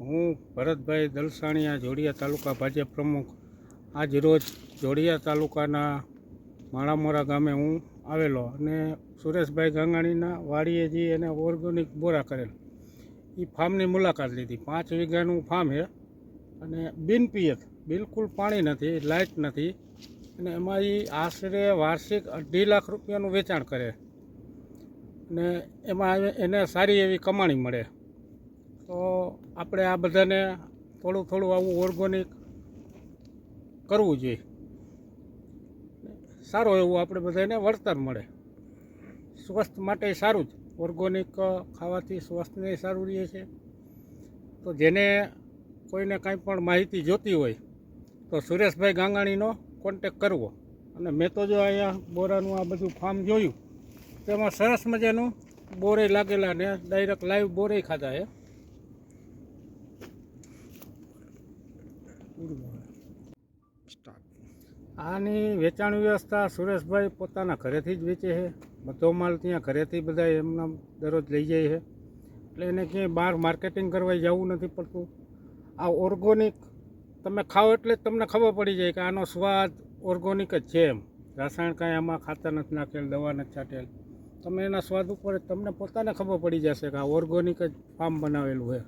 હું ભરતભાઈ દલસાણીયા જોડિયા તાલુકા ભાજપ પ્રમુખ. આજ રોજ જોડિયા તાલુકાના માળામોરા ગામે હું આવેલો અને સુરેશભાઈ ગાંગાણીના વાડીએ જઈ એને ઓર્ગેનિક બોરા કરેલ. એ ફાર્મની મુલાકાત લીધી. પાંચ વીઘાનું ફાર્મ છે અને બિન બિલકુલ પાણી નથી, લાઇટ નથી અને એમાં એ આશરે વાર્ષિક અઢી લાખ રૂપિયાનું વેચાણ કરે. અને એમાં એને સારી એવી કમાણી મળે. આપણે આ બધાને થોડું થોડું આવું ઓર્ગોનિક કરવું જોઈએ. સારું એવું આપણે બધાને વળતર મળે. સ્વસ્થ માટે સારું જ. ઓર્ગોનિક ખાવાથી સ્વસ્થને સારું રહે છે. તો જેને કોઈને કાંઈ પણ માહિતી જોતી હોય, તો સુરેશભાઈ ગાંગાણીનો કોન્ટેક કરવો. અને મેં તો જો અહીંયા બોરાનું આ બધું ફાર્મ જોયું, તેમાં સરસ મજાનું બોરે લાગેલા ને ડાયરેક્ટ લાઈવ બોરે ખાધા છે. આની વેચાણ વ્યવસ્થા સુરેશભાઈ પોતાના ઘરેથી જ વેચે છે. બધો માલ ત્યાં ઘરેથી બધા એમના દરરોજ લઈ જાય છે. એટલે એને ક્યાંય બહાર માર્કેટિંગ કરવા જવું નથી પડતું. આ ઓર્ગોનિક તમે ખાઓ એટલે જ તમને ખબર પડી જાય કે આનો સ્વાદ ઓર્ગોનિક જ છે એમ. રાસાયણ કાંઈ આમાં ખાતર નથી નાખેલ, દવા નથી છાંટેલ. તમે એના સ્વાદ ઉપર તમને પોતાને ખબર પડી જશે કે આ ઓર્ગોનિક જ ફાર્મ બનાવેલું છે.